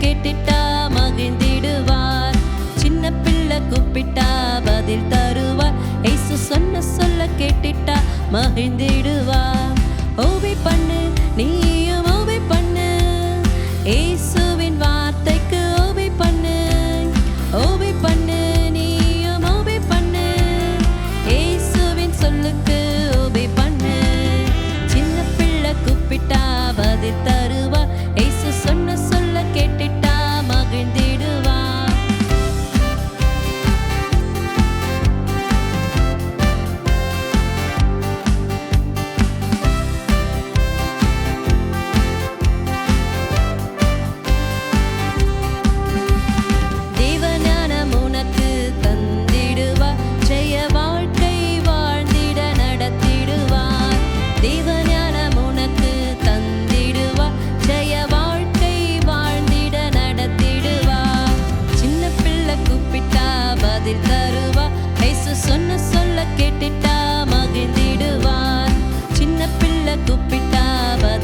கேட்டுட்டா மகிழ்ந்திடுவார். சின்ன பிள்ளை கூப்பிட்டா பதில் தருவார். ஏசு சொன்ன சொல்ல கேட்டுட்டா மகிழ்ந்திடுவார். ஓவி பண்ணு நீயும் ஓவி பண்ணு. ஏசுவின் வார்த்தைக்கு ஓவி பண்ணு. ஓவி பண்ணு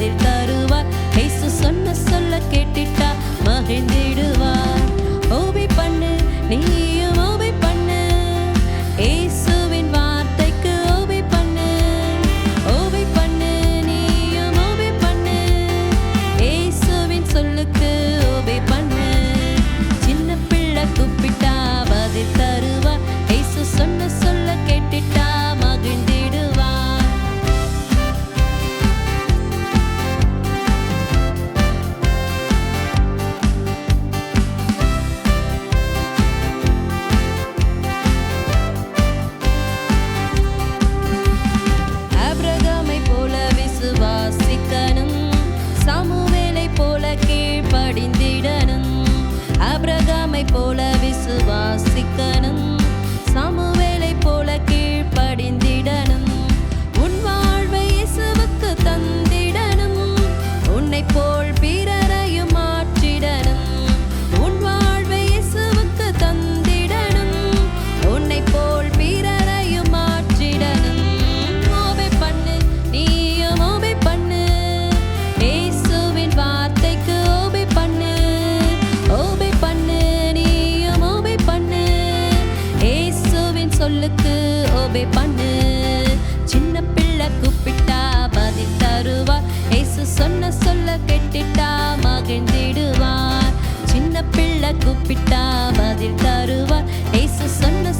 பதில் தருவார். ஏசு சொன்ன சொல்ல கேட்டுட்டா மகிழ்ந்திடுவார். ஓபி பண்ணு நீ summer. ஒபே பண்ணு. சின்ன பிள்ளை கூப்பிட்டா பாதி தருவார் ஏசு சொன்ன சொல்ல கெட்டிட்டா மகிழ்ந்திடுவார் சின்ன பிள்ளை கூப்பிட்டா பதில் தருவார் ஏசு சொன்ன